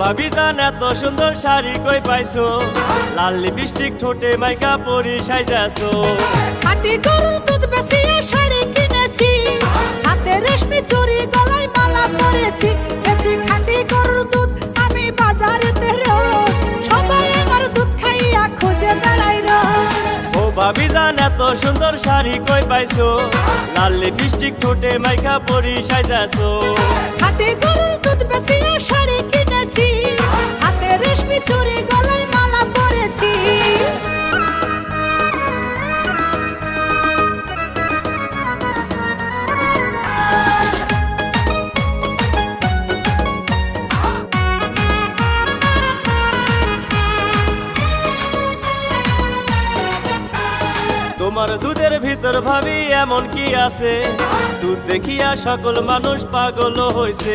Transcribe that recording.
ভাবি জান এত সুন্দর শাড়ি কই পাইছো? লাল লিপস্টিক ঠোঁটে মাইকা পরি সাইজাছো। খাটি গরুর দুধ বেচিয়ে শাড়ি কিনেছি। হাতে রেশমি চুড়ি গলায় মালা পরেছি। বেশি খাটি গরুর দুধ আমি সবাই আমার দুধ খাইয়া খুঁজে বেড়াই ও ভাবি জান এত সুন্দর শাড়ি কই পাইছো? লাল লিপস্টিক ঠোঁটে মাইকা পরি সাইজাছো। হাতে গরুর তোমার দুধের ভিতর ভাবি এমন কি আছে? দুধ দেখিয়া সকল মানুষ পাগল হয়েছে